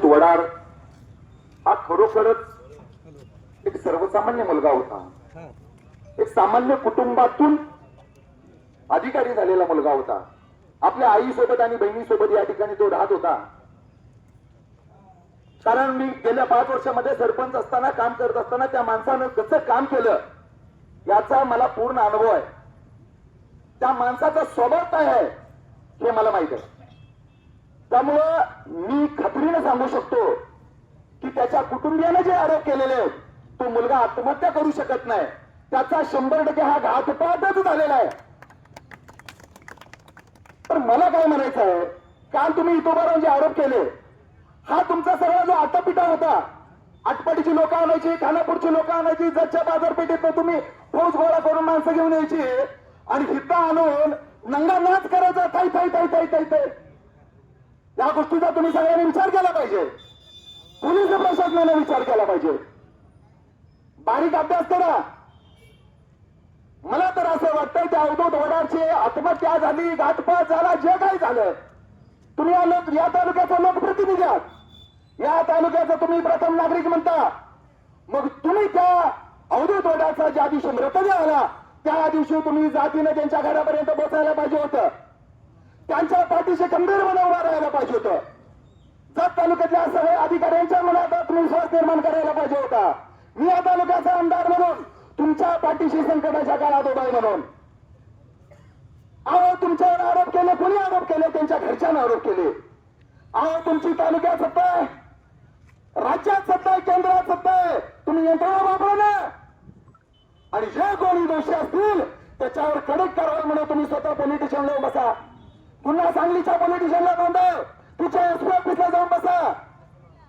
अवधूत वडार. हा खरोखरच एक सर्वसामान्य मुलगा होता. एक सामान्य कुटुंबातून अधिकारी झालेला मुलगा होता. आपल्या आईसोबत आणि बहिणीसोबत या ठिकाणी तो राहत होता. कारण मी गेल्या पाच वर्षामध्ये सरपंच असताना काम करत असताना त्या माणसानं कसं काम केलं याचा मला पूर्ण अनुभव आहे. त्या माणसाचा स्वभाव काय आहे हे मला माहीत आहे. त्यामुळं मी खात्रीनं सांगू शकतो की त्याच्या कुटुंबियानं जे आरोप केलेले आहेत तो मुलगा आत्महत्या करू शकत नाही. त्याचा शंभर टक्के हा घातपातच झालेला आहे. तर मला काय म्हणायचं आहे? काल तुम्ही इतोबारावर जे आरोप केले हा तुमचा सगळा जो आटापिटा होता आटपाडीची लोक आणायची खानापूरची लोक आणायची जच्या बाजारपेठेत तुम्ही फौज गोळा करून माणसं घेऊन यायची आणि हिता आणून नंगा नाच करायचा थाई थाई थाई थाई थाई थाई. या गोष्टीचा तुम्ही सगळ्यांनी विचार केला पाहिजे. पोलीस प्रशासनाने विचार केला पाहिजे. बारीक अभ्यास करा. मला तर असं वाटतं त्या अवधूत वडारची आत्महत्या झाली घातपात झाला जे काही झालं. तुम्ही या लोक या तालुक्याचा लोकप्रतिनिधी आहात. या तालुक्याचा तुम्ही प्रथम नागरिक म्हणता. मग तुम्ही त्या अवधूत वडाचा ज्या दिवशी मृतदेह आला त्या दिवशी तुम्ही जातीने त्यांच्या घरापर्यंत पोचायला पाहिजे होतं. त्यांच्या पाठीशी खंबीरपणे उभा राहायला पाहिजे होतं. जत तालुक्यातल्या सगळ्या अधिकाऱ्यांच्या मनात आत्मविश्वास निर्माण करायला पाहिजे होता. मी या तालुक्याचा आमदार म्हणून तुमच्या पाठीशी संकटाच्या काळात उभा आहे म्हणून. अहो तुमच्यावर आरोप केले कोणी आरोप केले? त्यांच्या घरच्यांना आरोप केले. अहो तुमची तालुक्यात सत्ता आहे. राज्यात सत्ता आहे केंद्रात सत्ता आहे. तुम्ही यंत्रणा वापरा ना. आणि जे कोणी दोषी असतील त्याच्यावर कडक कारवाई म्हणून तुम्ही स्वतः पोलीस लावून बसा. पुन्हा सांगलीच्या पॉलिटिशियनला स्टेशनला नोंदव तिच्या एसपी ऑफिसला जाऊन बसा.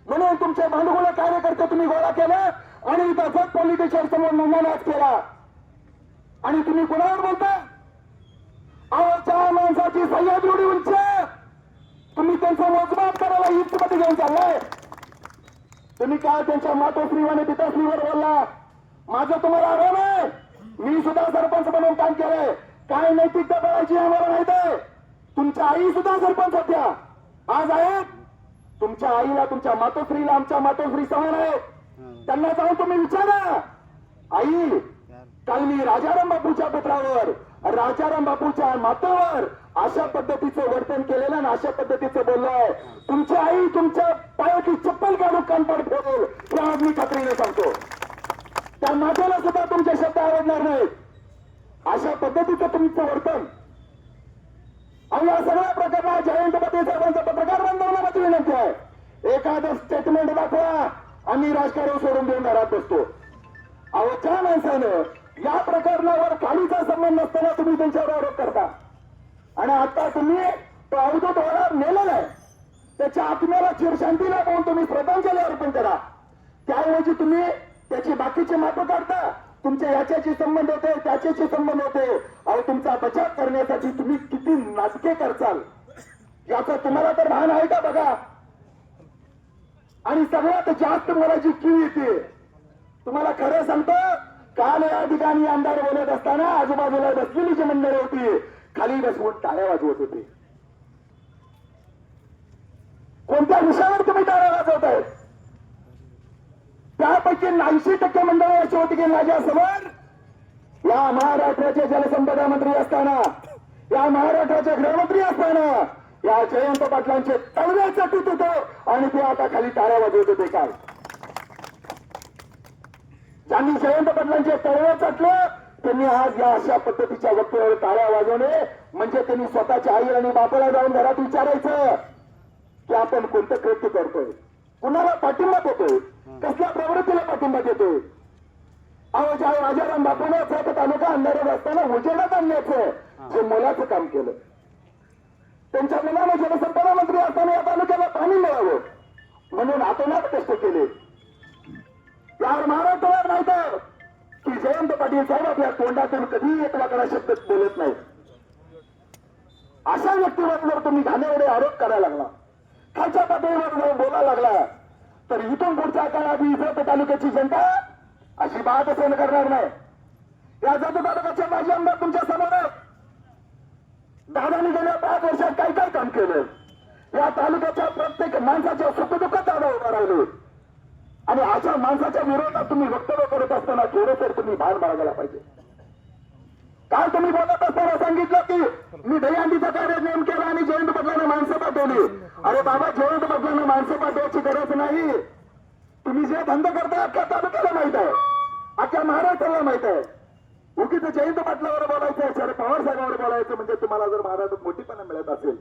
म्हणून तुमचे भांडवल कार्यकर्ते तुम्ही गोळा केलं आणि इथं जत समोर नोंदवण्यात केला. आणि तुम्ही कुणावर बोलता? अहो चार माणसाची सह्याद्री उंच. तुम्ही त्यांचं मोजमाप करायला युद्धमध्ये घेऊन चाललाय. तुम्ही काय त्यांच्या मातोश्री आणि पिताश्रीवर बोलला? माझं तुम्हाला आव्हान आहे. मी सुद्धा सरपंच म्हणून काम केलंय. काय नैतिकता बळायची आम्हाला माहिती आहे. तुमच्या आई सुद्धा सरपंच होत्या आज आहेत. तुमच्या आईला तुमच्या मातोश्रीला आमच्या मातोश्री समान आहेत. त्यांना जाऊन तुम्ही विचारा. आई काल मी राजाराम बापूच्या पुत्रावर राजाराम बापूच्या मातावर अशा पद्धतीचं वर्तन केलेलं आणि अशा पद्धतीचं बोललोय. तुमची आई तुमच्या पायाची चप्पल काढून कानपाड फोडेल हे आज मी खात्रीने सांगतो. त्या मातेला सुद्धा तुमचे शब्द आवडणार नाहीत. अशा पद्धतीचं तुमचं वर्तन आहे. एखादं स्टेटमेंट दाखवा आम्ही राजकारण सोडून देऊन घरात बसतो. अहो त्या माणसानं या प्रकरणावर खालीचा संबंध नसताना तुम्ही त्यांच्यावर आरोप करता. आणि आता तुम्ही तो अवधूत वडार नेलेला आहे. त्याच्या आत्म्याला चिरशांतीला पाहून तुम्ही श्रद्धांजली अर्पण करा. त्याऐवजी तुम्ही त्याची बाकीची मापं काढता. तुमच्या याच्याशी संबंध होते त्याच्याशी संबंध होते अहो तुमचा बचाव करण्यासाठी तुम्ही किती नाचके करचाल. याचं तुम्हाला तर भान आहे का बघा? आणि सगळ्यात जास्त मला जी कीव येते. तुम्हाला खरं सांगतो काल या ठिकाणी आमदार बोलत असताना आजूबाजूला बसलेली जी मंडळी होती. खाली बसवून टाळ्या वाजवत होते. कोणत्या विषयावर तुम्ही टाळ्या वाजवताय? त्यापैकी ऐंशी टक्के मंडळी अशी होती की माझ्यासमोर या महाराष्ट्राचे जलसंपदा मंत्री असताना या महाराष्ट्राचे गृहमंत्री असताना या जयंत पाटलांचे तळवे चटीत होते आणि ते आता खाली टाळ्या वाजवत होते काय? ज्यांनी जयंत पाटलांचे तळवे चटलं त्यांनी आज या अशा पद्धतीच्या वक्तव्यावर टाळ्या वाजवणे म्हणजे त्यांनी स्वतःच्या आई आणि बापाला जाऊन घरात विचारायचं की आपण कोणतं कृत्य करतोय? कुणाला पाठिंबा देतोय? कसल्या प्रवृत्तीला पाठिंबा देतोय? अहो ज्या राजाराम बापूने तालुका अंधारात असताना उजेडात आणण्याचं जे मुलाचं काम केलं. त्यांच्या मुलांना जलसंपदा मंत्री असताना या तालुक्याला पाणी मिळावं म्हणून आतोनात कष्ट केले. यावर महाराष्ट्रावर नाही तर की जयंत पाटील साहेब आपल्या तोंडातून कधी एक वाकडा शब्द बोलत नाही अशा व्यक्तीवर जर तुम्ही घाणेवडे आरोप करायला लागला खालच्या पातळीवर जाऊन बोलायला लागला तर इथून पुढच्या काळात इजत तालुक्याची जनता अशी बात सहन करणार नाही. या जत तालुक्याचे माजी आमदार तुमच्यासमोर आहेत. दादानी गेल्या पाच वर्षात काय काय काम केलं? या तालुक्याच्या प्रत्येक माणसाच्या सुखदुःखात दादा आणि अशा माणसाच्या विरोधात तुम्ही वक्तव्य करत असताना थोडंसर तुम्ही भान बाळगायला पाहिजे. काल तुम्ही बोलत असताना सांगितलं की मी दहीहंडीचा कार्यक्रम केला आणि जयंत बदलाने माणसं पाठवली. अरे बाबा जयंत बदलाने माणसं पाठवायची गरज नाही. तुम्ही जे धंदा करता अख्ख्या तालुक्याला माहीत आहे. अख्ख्या महाराष्ट्राला माहीत आहे. उगीच जयंत पाटलावर बोलायचं शरद पवार साहेबांवर बोलायचं म्हणजे तुम्हाला जर महाराष्ट्रात मोठीपणा मिळत असेल.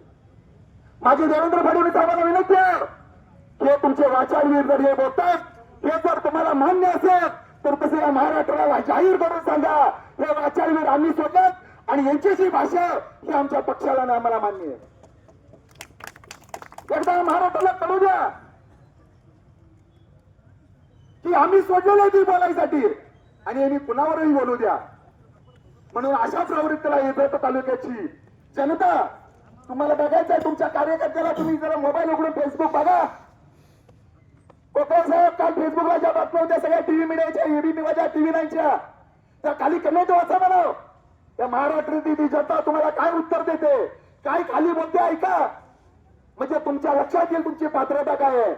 माझी देवेंद्र फडणवीस साहेबांना विनंती आहे. हे तुमचे वाचारवीर जर हे बोलतात हे जर तुम्हाला मान्य असेल तर तसे या महाराष्ट्राला जाहीर करून सांगा. हे वाचारवीर आम्ही सोडत आणि यांची भाषा ही आमच्या पक्षाला आणि आम्हाला मान्य आहे. एकदा महाराष्ट्राला कळू द्या की आम्ही सोडलेलं ती बोलायसाठी. आणि यांनी कुणावरही बोलू द्या. म्हणून अशा प्रवृत्तीला येतो तालुक्याची. जनता तुम्हाला बघायचं आहे तुमच्या कार्यकर्त्याला तुम्ही जरा मोबाईल उघडून फेसबुक बघा. कोकण साहेब काल फेसबुकला ज्या बातम्या होत्या सगळ्या टीव्ही मीडियाच्या एबीपी माझ्या टीव्ही नाईनच्या त्या खाली कमेंट वाचा म्हणा त्या महाराष्ट्रातील ती जनता तुम्हाला काय उत्तर देते? काय खाली बोलते ऐका. म्हणजे तुमच्या लक्षात येईल तुमची पात्रता काय आहे.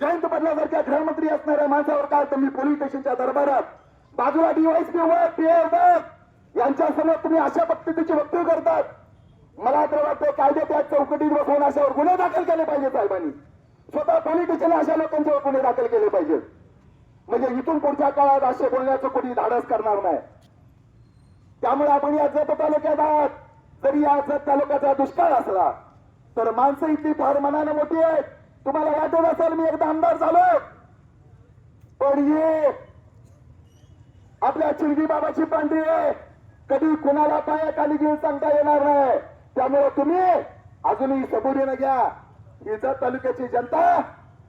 जयंत पाटलासारख्या गृहमंत्री असणाऱ्या माणसावर काय तुम्ही पोलीस स्टेशनच्या दरबारात बाजूला डीवायसी वर पीएर वर तुम्ही अशा पद्धतीची वक्तव्य करतात. मला तर वाटतं कायदे त्या चौकटीत बसवून अशावर गुन्हे दाखल केले पाहिजे साहेबांनी. स्वतः पॉलिटिशियन अशा लोकांच्यावर गुन्हे दाखल केले पाहिजेत. म्हणजे इथून पुढच्या काळात असे बोलण्याचं कोणी धाडस करणार नाही. त्यामुळे आपण या जत तालुक्यात आहात. जरी या जत तालुक्याचा दुष्काळ असला तर माणसं इथली फार मनानं मोठी आहेत. तुम्हाला वाटत असेल मी एकदा आमदार झालो पण ये आपल्या चिरगी बाबाची पांढरी आहे. कधी कुणाला पायाखाली घेऊन सांगता येणार नाही. त्यामुळे तुम्ही अजूनही सबुरीनं घ्या. इजत तालुक्याची जनता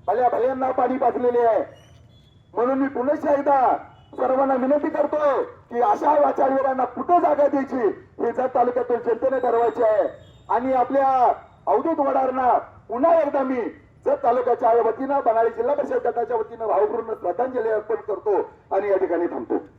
भल्या भल्यांना पाणी पाजलेली आहे. म्हणून मी पुन्हा एकदा सर्वांना विनंती करतो की अशा वाचारवीरांना कुठं जागा द्यायची? हे जत तालुक्यातून जनतेने ठरवायची आहे. आणि आपल्या अवधूत वडारना पुन्हा एकदा मी जत तालुक्याच्या वतीनं बनाळी जिल्हा परिषद गटाच्या वतीनं भावपूर्ण श्रद्धांजली अर्पण करतो आणि या ठिकाणी थांबतो.